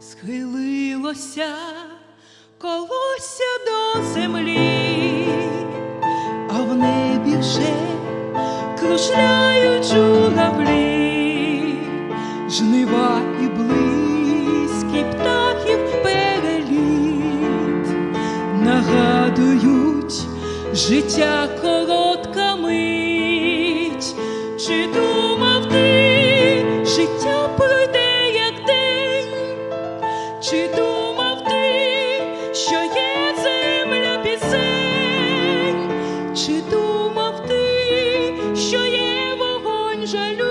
Схилилося колося до землі, а в небі вже кружляють журавлі, жнива і близький птахів переліт, нагадують життя коротка жалю?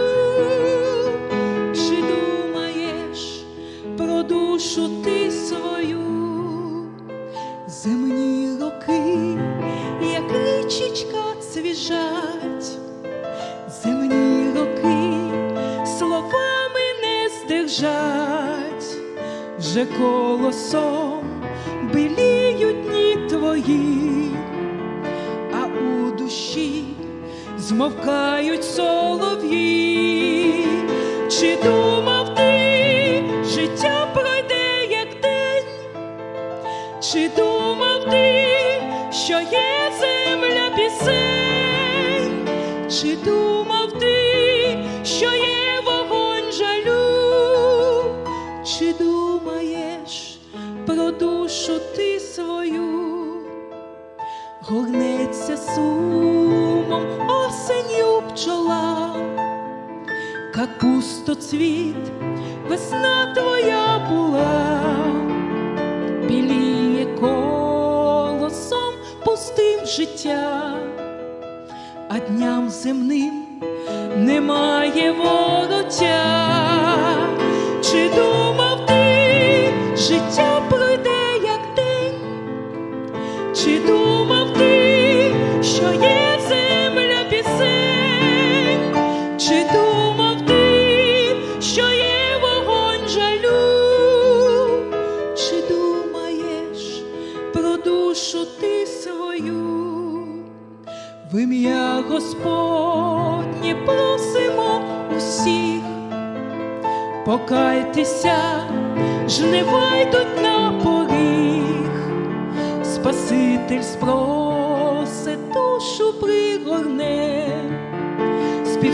Чи думаєш про душу ти свою? Земні роки, як річечка свіжать, земні роки словами не здержать, вже колосом біліють дні твої, змовкають солов'ї. Чи думав ти, життя пройде як день? Чи думав ти, що є земля пісень? Чи думав ти, що є вогонь жалю? Чи думаєш про душу ти свою? Горнеться сумом как пустоцвіт, весна твоя була біліє колосом пустим життя, а дням земним немає вороття. Свою? В ім'я Господнє просимо усіх, покайтеся, жнива йдуть на поріг, Спаситель спросе душу пригорне, спів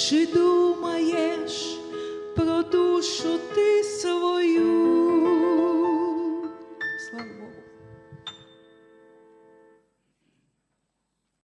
ти, що